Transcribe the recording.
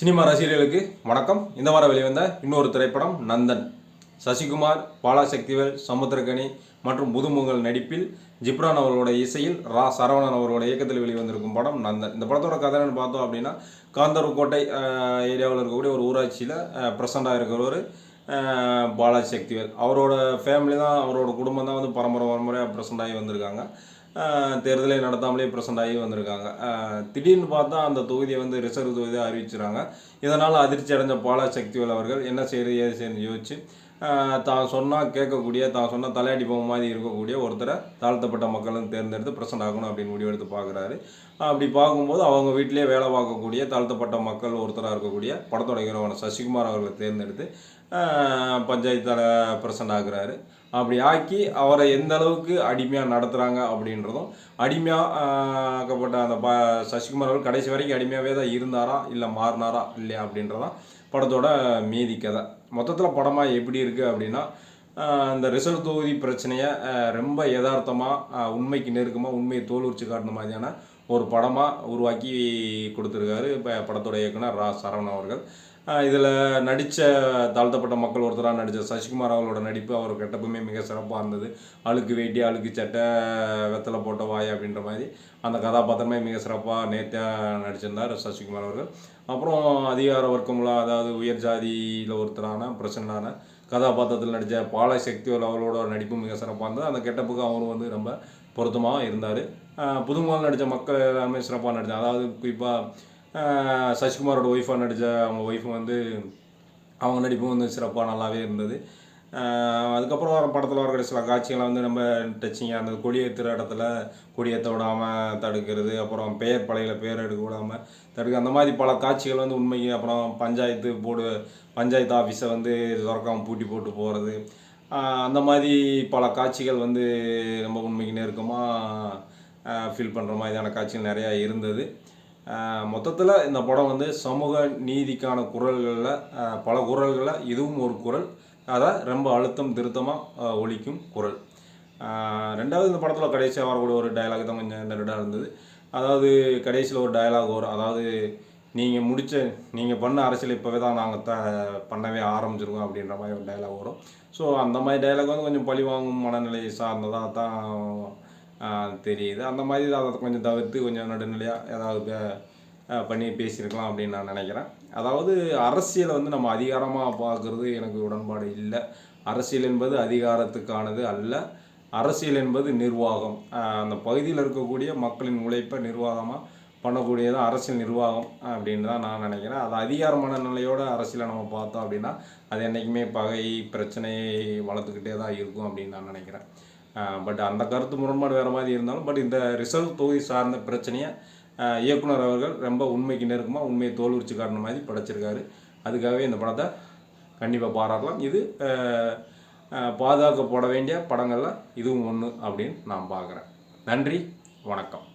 Cinema ரசிகர்களுக்கு வணக்கம். இந்த வாரம் வெளிவந்த இன்னொரு திரைப்படம் நந்தன். சசிகுமார் பாலா சக்திவேல் சமுத்திரகனி மற்றும் புதுமுகல் நடிப்பில் ஜிப்ரான் அவர்களோட இசையில் ரா. சரவணன் அவர்களோட இயக்கத்தில் வெளிவந்திருக்கும் படம் நந்தன். இந்த படத்தோட கதைன்னு பார்த்தோம் அப்படின்னா காந்தர்கோட்டை ஏரியாவில் இருக்கக்கூடிய ஒரு ஊராட்சியில் ப்ரெசண்டாக இருக்கிறவர் பாலாஜி சக்திவேல். அவரோட ஃபேமிலி தான் அவரோட குடும்பம் தான் வந்து பரம்பரை பரம்பரையாக ப்ரெசண்ட் ஆகி வந்திருக்காங்க. தேர்தலை நடத்தாமலே ப்ரெசண்ட் ஆகி வந்திருக்காங்க. திடீர்னு பார்த்தா அந்த தொகுதியை வந்து ரிசர்வ் தொகுதியாக அறிவிச்சிருக்காங்க இதனால் அதிர்ச்சி அடைஞ்ச பாலா சக்திவேல் அவர்கள் என்ன செய்கிறது ஏது செய்யணும் யோசிச்சு தான் சொன்னால் கேட்கக்கூடிய தான் சொன்னால் தலையாடி போக மாதிரி இருக்கக்கூடிய ஒருத்தரை தாழ்த்தப்பட்ட மக்களும் தேர்ந்தெடுத்து ப்ரெசண்ட் ஆகணும் அப்படின்னு முடிவெடுத்து பார்க்குறாரு. அப்படி பார்க்கும்போது அவங்க வீட்டிலேயே வேலை பார்க்கக்கூடிய தாழ்த்தப்பட்ட மக்கள் ஒருத்தராக இருக்கக்கூடிய படத்தோட ஹீரோவான சசிகுமார் அவர்களை தேர்ந்தெடுத்து பஞ்சாயத்தால் பிரசன்ட் ஆகுறாரு. அப்படி ஆக்கி அவரை எந்த அளவுக்கு அடிமையாக நடத்துகிறாங்க அப்படின்றதும் அடிமையாக்கப்பட்ட அந்த ப சசிகுமார் அவர்கள் கடைசி வரைக்கும் அடிமையாகவே தான் இருந்தாரா இல்லை மாறினாரா இல்லையா அப்படின்றதான் படத்தோட மீதி கதை. மொத்தத்தில் படமாக எப்படி இருக்குது அப்படின்னா இந்த ரிசர்வ் தொகுதி பிரச்சனையை ரொம்ப யதார்த்தமாக உண்மைக்கு நெருக்கமாக உண்மையை தோலுரிச்சு காட்டின மாதிரியான ஒரு படமாக உருவாக்கி கொடுத்துருக்காரு இப்போ படத்தோட இயக்குனர் ரா சரவணன் அவர்கள். இதில் நடித்த தாழ்த்தப்பட்ட மக்கள் ஒருத்தராக நடித்த சசிகுமார் அவர்களோட நடிப்பு அவர் கெட்டப்புமே மிக சிறப்பாக இருந்தது. அழுக்கு வேட்டி அழுக்கு சட்டை வெத்தலை போட்ட வாய் அப்படின்ற மாதிரி அந்த கதாபாத்திரமே மிக சிறப்பாக நேர்த்தியாக நடிச்சிருந்தார் சசிகுமார் அவர்கள். அப்புறம் அதிகார வர்க்கமுள்ள அதாவது உயர் ஜாதியில் ஒருத்தரான பிரசன்னான கதாபாத்திரத்தில் நடித்த பால சக்திவேல் அவளோட நடிப்பு மிக சிறப்பாக இருந்தது. அந்த கெட்டப்புக்கு அவரும் வந்து ரொம்ப பொருத்தமாக இருந்தார். புதுமுகம் நடித்த மக்கள் எல்லாமே சிறப்பாக நடித்தாங்க அதாவது குறிப்பாக சசிகுமாரோட ஒய்ஃபாக நடித்த அவங்க ஒய்ஃபும் வந்து அவங்க நடிப்பும் வந்து சிறப்பாக நல்லாவே இருந்தது. அதுக்கப்புறம் வர படத்தில் வர சில காட்சிகளை வந்து நம்ம டச்சிங்காக அந்த கொடியேற்றுற இடத்துல கொடியேற்ற விடாமல் தடுக்கிறது அப்புறம் பெயர் பழையில பேர் எடுக்க விடாமல் தடுக்க அந்த மாதிரி பல காட்சிகள் வந்து உண்மைக்கு அப்புறம் பஞ்சாயத்து போர்டு பஞ்சாயத்து ஆஃபீஸை வந்து திறக்காமல் பூட்டி போட்டு போகிறது அந்த மாதிரி பல காட்சிகள் வந்து நம்ம உண்மைக்கு நெருக்கமாக ஃபீல் பண்ணுற மாதிரியான காட்சிகள் நிறையா இருந்தது. மொத்தத்தில் இந்த படம் வந்து சமூக நீதிக்கான குரல்களில் பல குரல்களில் இதுவும் ஒரு குரல். அதை ரொம்ப அழுத்தம் திருத்தமாக ஒழிக்கும் குரல். ரெண்டாவது இந்த படத்தில் கடைசியாக வரக்கூடிய ஒரு டயலாக் தான் கொஞ்சம் நெருடாக இருந்தது. அதாவது கடைசியில் ஒரு டயலாக் வரும். அதாவது நீங்கள் முடித்த நீங்கள் பண்ண அரசியல் இப்போவே தான் நாங்கள் த பண்ணவே ஆரம்பிச்சிருக்கோம் அப்படின்ற மாதிரி ஒரு டயலாக் வரும். ஸோ அந்த மாதிரி டயலாக் வந்து கொஞ்சம் பழி வாங்கும் மனநிலை சார்ந்ததாக தான் தெரியுது. அந்த மாதிரி அதை கொஞ்சம் தவிர்த்து கொஞ்சம் நடுநிலையாக ஏதாவது பே- பண்ணி பேசியிருக்கலாம் அப்படின்னு நான் நினைக்கிறேன். அதாவது அரசியலை வந்து நம்ம அதிகாரமாக பார்க்குறது எனக்கு உடன்பாடு இல்லை. அரசியல் என்பது அதிகாரத்துக்கானது அல்ல. அரசியல் என்பது நிர்வாகம். அந்த பகுதியில் இருக்கக்கூடிய மக்களின் உழைப்பை நிர்வாகமாக பண்ணக்கூடியது அரசியல் நிர்வாகம் அப்படின்னு தான் நான் நினைக்கிறேன். அது அதிகார மனநிலையோட அரசியலை நம்ம பார்த்தோம் அப்படின்னா அது என்றைக்குமே பகை பிரச்சனையை வளர்த்துக்கிட்டே தான் இருக்கும் அப்படின்னு நான் நினைக்கிறேன். பட் அந்த கருத்து முரண்பாடு வேறு மாதிரி இருந்தாலும் பட் இந்த ரிசர்வ் தொகுதி சார்ந்த பிரச்சனையை இயக்குனர் அவர்கள் ரொம்ப உண்மைக்கு நெருக்கமாக உண்மையை தோல் உரிச்சு காட்டின மாதிரி படைச்சிருக்காரு. அதுக்காகவே இந்த படத்தை கண்டிப்பாக பாராட்டலாம். இது பாதுகாக்கப்பட வேண்டிய படங்களில் இதுவும் ஒன்று அப்படின்னு நான் பார்க்குறேன். நன்றி வணக்கம்.